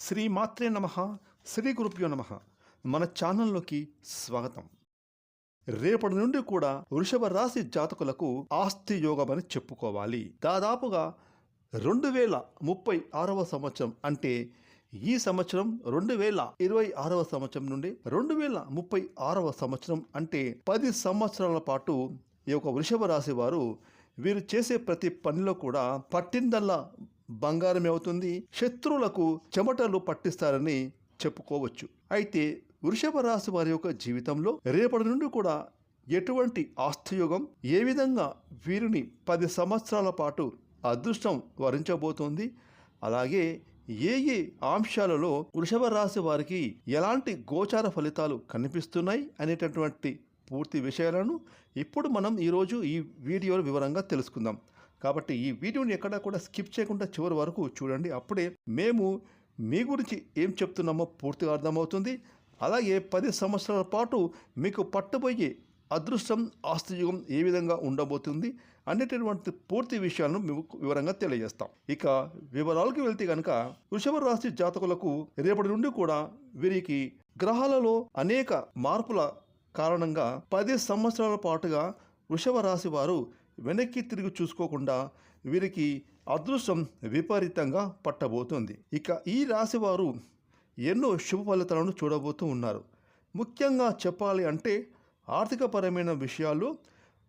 శ్రీ మాత్రే నమ శ్రీ గురుభ్యో నమ. మన ఛానల్లోకి స్వాగతం. రేపటి నుండి కూడా వృషభ రాశి జాతకులకు ఆస్తి యోగం అని చెప్పుకోవాలి. దాదాపుగా రెండు వేల ముప్పై ఆరవ సంవత్సరం అంటే ఈ సంవత్సరం రెండు వేల ఇరవై ఆరవ సంవత్సరం నుండి రెండు వేల ముప్పై ఆరవ సంవత్సరం అంటే పది సంవత్సరాల పాటు ఈ యొక్క వృషభ రాశి వారు వీరు చేసే ప్రతి పనిలో కూడా పట్టిందల్లా బంగారమే అవుతుంది శత్రువులకు చెమటలు పట్టిస్తారని చెప్పుకోవచ్చు. అయితే వృషభ రాశి వారి యొక్క జీవితంలో రేపటి నుండి కూడా ఎటువంటి ఆస్తియోగం ఏ విధంగా వీరిని పది సంవత్సరాల పాటు అదృష్టం వరించబోతోంది అలాగే ఏ ఏ అంశాలలో వృషభ రాశి వారికి ఎలాంటి గోచార ఫలితాలు కనిపిస్తున్నాయి అనేటటువంటి పూర్తి విషయాలను ఇప్పుడు మనం ఈరోజు ఈ వీడియోలో వివరంగా తెలుసుకుందాం. కాబట్టి ఈ వీడియోని ఎక్కడా కూడా స్కిప్ చేయకుండా చివరి వరకు చూడండి. అప్పుడే మేము మీ గురించి ఏం చెప్తున్నామో పూర్తిగా అర్థమవుతుంది. అలాగే పది సంవత్సరాల పాటు మీకు పట్టబోయే అదృష్టం ఆస్తియుగం ఏ విధంగా ఉండబోతుంది అనేటటువంటి పూర్తి విషయాలను మేము వివరంగా తెలియజేస్తాం. ఇక వివరాలకు వెళ్తే కనుక వృషభ రాశి జాతకులకు రేపటి నుండి కూడా వీరికి గ్రహాలలో అనేక మార్పుల కారణంగా పది సంవత్సరాల పాటుగా వృషభ రాశి వారు వెనక్కి తిరిగి చూసుకోకుండా వీరికి అదృష్టం విపరీతంగా పట్టబోతుంది. ఇక ఈ రాశి వారు ఎన్నో శుభ ఫలితాలను చూడబోతూ ఉన్నారు. ముఖ్యంగా చెప్పాలి అంటే ఆర్థికపరమైన విషయాల్లో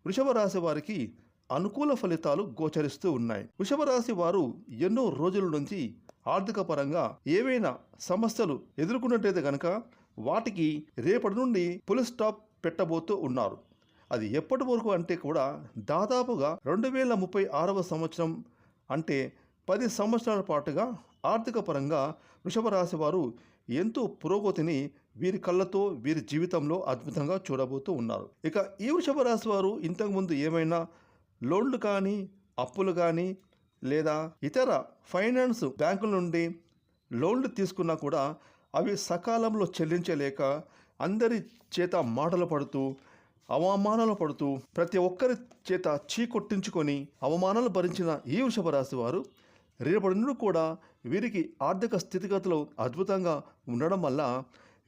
వృషభ రాశి వారికి అనుకూల ఫలితాలు గోచరిస్తూ ఉన్నాయి. వృషభ రాశి వారు ఎన్నో రోజుల నుంచి ఆర్థిక పరంగా ఏవైనా సమస్యలు ఎదుర్కొన్నట్టయితే కనుక వాటికి రేపటి నుండి పులి స్టాప్ పెట్టబోతూ ఉన్నారు. అది ఎప్పటి వరకు అంటే కూడా దాదాపుగా రెండు వేల ముప్పై ఆరవ సంవత్సరం అంటే పది సంవత్సరాల పాటుగా ఆర్థిక పరంగా వృషభ రాశి వారు ఎంతో పురోగతిని వీరి కళ్ళతో వీరి జీవితంలో అద్భుతంగా చూడబోతూ ఉన్నారు. ఇక ఈ వృషభ రాశి వారు ఇంతకుముందు ఏమైనా లోన్లు కానీ అప్పులు కానీ లేదా ఇతర ఫైనాన్స్ బ్యాంకుల నుండి లోన్లు తీసుకున్నా కూడా అవి సకాలంలో చెల్లించలేక అందరి చేత మాటలు పడుతూ అవమానాలు పడుతూ ప్రతి ఒక్కరి చేత చీకొట్టించుకొని అవమానాలు భరించిన ఈ వృషభ రాశి వారు రేపటి నుండి కూడా వీరికి ఆర్థిక స్థితిగతులు అద్భుతంగా ఉండడం వల్ల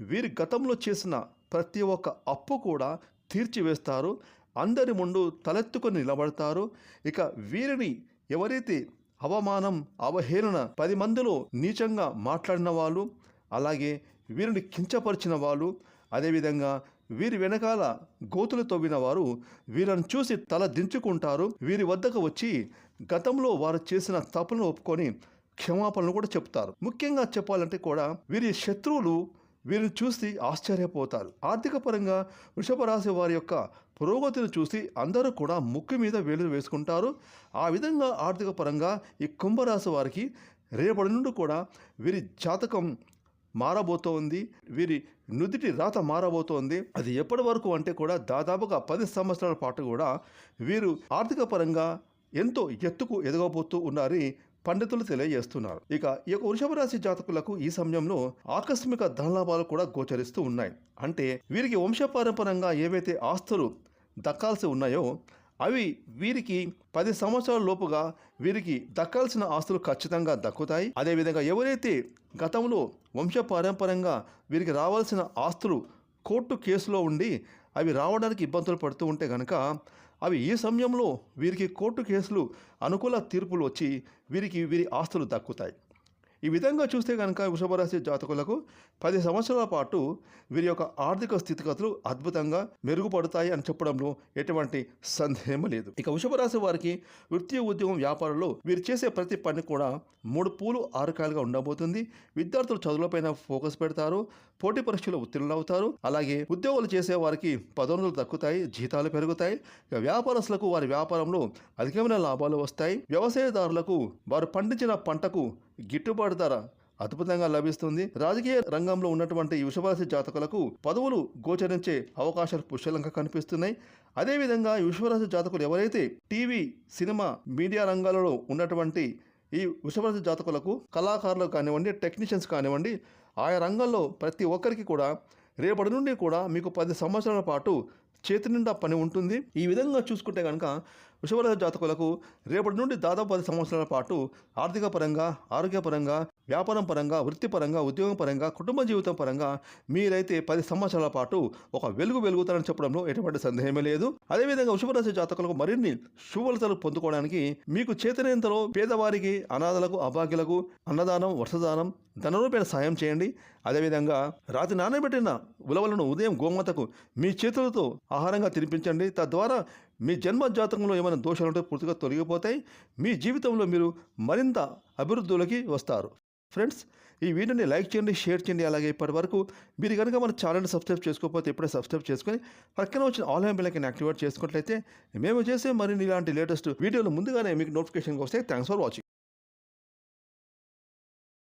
వీరి గతంలో చేసిన ప్రతి ఒక్క అప్పు కూడా తీర్చివేస్తారు. అందరి ముందు తలెత్తుకొని నిలబడతారు. ఇక వీరిని ఎవరైతే అవమానం అవహేళన పది మందిలో నీచంగా మాట్లాడిన వాళ్ళు అలాగే వీరిని కించపరిచిన వాళ్ళు అదేవిధంగా వీరి వెనకాల గోతులు తవ్విన వారు వీళ్ళని చూసి తల దించుకుంటారు. వీరి వద్దకు వచ్చి గతంలో వారు చేసిన తప్పులను ఒప్పుకొని క్షమాపణలు కూడా చెప్తారు. ముఖ్యంగా చెప్పాలంటే కూడా వీరి శత్రువులు వీరిని చూసి ఆశ్చర్యపోతారు. ఆర్థిక పరంగా వృషభ రాశి వారి యొక్క పురోగతిని చూసి అందరూ కూడా ముక్కు మీద వేలు వేసుకుంటారు. ఆ విధంగా ఆర్థిక పరంగా ఈ కుంభరాశి వారికి రేపటి నుండి కూడా వీరి జాతకం మారబోతోంది వీరి నుదిటి రాత మారబోతోంది అది ఎప్పటి వరకు అంటే కూడా దాదాపుగా పది సంవత్సరాల పాటు కూడా వీరు ఆర్థిక పరంగా ఎంతో ఎత్తుకు ఎదగబోతూ ఉన్నారని పండితులు తెలియజేస్తున్నారు. ఇక ఈ యొక్క వృషభ రాశి జాతకులకు ఈ సమయంలో ఆకస్మిక ధనలాభాలు కూడా గోచరిస్తూ ఉన్నాయి. అంటే వీరికి వంశపారంపరంగా ఏవైతే ఆస్తులు దక్కాల్సి ఉన్నాయో అవి వీరికి పది సంవత్సరాల లోపుగా వీరికి దక్కాల్సిన ఆస్తులు ఖచ్చితంగా దక్కుతాయి. అదేవిధంగా ఎవరైతే గతంలో వంశపారంపరంగా వీరికి రావాల్సిన ఆస్తులు కోర్టు కేసులో ఉండి అవి రావడానికి ఇబ్బందులు పడుతూ ఉంటే కనుక అవి ఈ సమయంలో వీరికి కోర్టు కేసులు అనుకూల తీర్పులు వచ్చి వీరికి వీరి ఆస్తులు దక్కుతాయి. ఈ విధంగా చూస్తే కనుక వృషభరాశి జాతకులకు పది సంవత్సరాల పాటు వీరి యొక్క ఆర్థిక స్థితిగతులు అద్భుతంగా మెరుగుపడతాయి అని చెప్పడంలో ఎటువంటి సందేహం లేదు. ఇక వృషభరాశి వారికి వృత్తి ఉద్యోగం వ్యాపారంలో వీరు చేసే ప్రతి పని కూడా మూడు పూలు ఆరకాయలుగా ఉండబోతుంది. విద్యార్థులు చదువులపైన ఫోకస్ పెడతారు పోటీ పరీక్షలు ఉత్తీర్ణులు అవుతారు అలాగే ఉద్యోగాలు చేసే వారికి పదోన్నతులు దక్కుతాయి జీతాలు పెరుగుతాయి. ఇక వ్యాపారస్తులకు వారి వ్యాపారంలో అధికమైన లాభాలు వస్తాయి. వ్యవసాయదారులకు వారు పండించిన పంటకు గిట్టుబాటు ధర అద్భుతంగా లభిస్తుంది. రాజకీయ రంగంలో ఉన్నటువంటి ఈ వృషభరాశి జాతకులకు పదవులు గోచరించే అవకాశాలు పుష్కలంగా కనిపిస్తున్నాయి. అదేవిధంగా ఈ వృషభరాశి జాతకులు ఎవరైతే టీవీ సినిమా మీడియా రంగాలలో ఉన్నటువంటి ఈ వృషభరాశి జాతకులకు కళాకారులు కానివ్వండి టెక్నీషియన్స్ కానివ్వండి ఆయా రంగంలో ప్రతి ఒక్కరికి కూడా రేపటి నుండి కూడా మీకు పది సంవత్సరాల పాటు చేతి నిండా పని ఉంటుంది. ఈ విధంగా చూసుకుంటే కనుక వృషభరాశి జాతకులకు రేపటి నుండి దాదాపు పది సంవత్సరాల పాటు ఆర్థిక పరంగా ఆరోగ్యపరంగా వ్యాపారం పరంగా వృత్తిపరంగా ఉద్యోగం పరంగా కుటుంబ జీవితం పరంగా మీరైతే పది సంవత్సరాల పాటు ఒక వెలుగు వెలుగుతారని చెప్పడంలో ఎటువంటి సందేహమే లేదు. అదేవిధంగా వృషభరాశి జాతకులకు మరిన్ని శుభలతలు పొందుకోవడానికి మీకు చేతనేంతలో పేదవారికి అనాథలకు అభాగ్యులకు అన్నదానం వర్షదానం ధనరూపేణ సాయం చేయండి. అదేవిధంగా రాత్రి నానబెట్టిన ఉలవలను ఉదయం గోమాతకు మీ చేతులతో ఆహారంగా తినిపించండి. తద్వారా మీ జన్మ జాతకంలో ఏమైనా దోషాలు ఉంటే పూర్తిగా తొలగిపోతాయి. మీ జీవితంలో మీరు మరింత అభివృద్ధిలోకి వస్తారు. ఫ్రెండ్స్ ఈ వీడియోని లైక్ చేయండి షేర్ చేయండి. అలాగే ఇప్పటి వరకు మీరు కనుక మన ఛానల్ని సబ్స్క్రైబ్ చేసుకోకపోతే ఇప్పుడే సబ్స్క్రైబ్ చేసుకొని పక్కన వచ్చిన ఆన్లైన్ బిల్లకి యాక్టివేట్ చేసుకున్నట్లయితే మేము చేసే మరిన్ని ఇలాంటి లేటెస్ట్ వీడియోలు ముందుగానే మీకు నోటిఫికేషన్ వస్తాయి. Thanks for watching.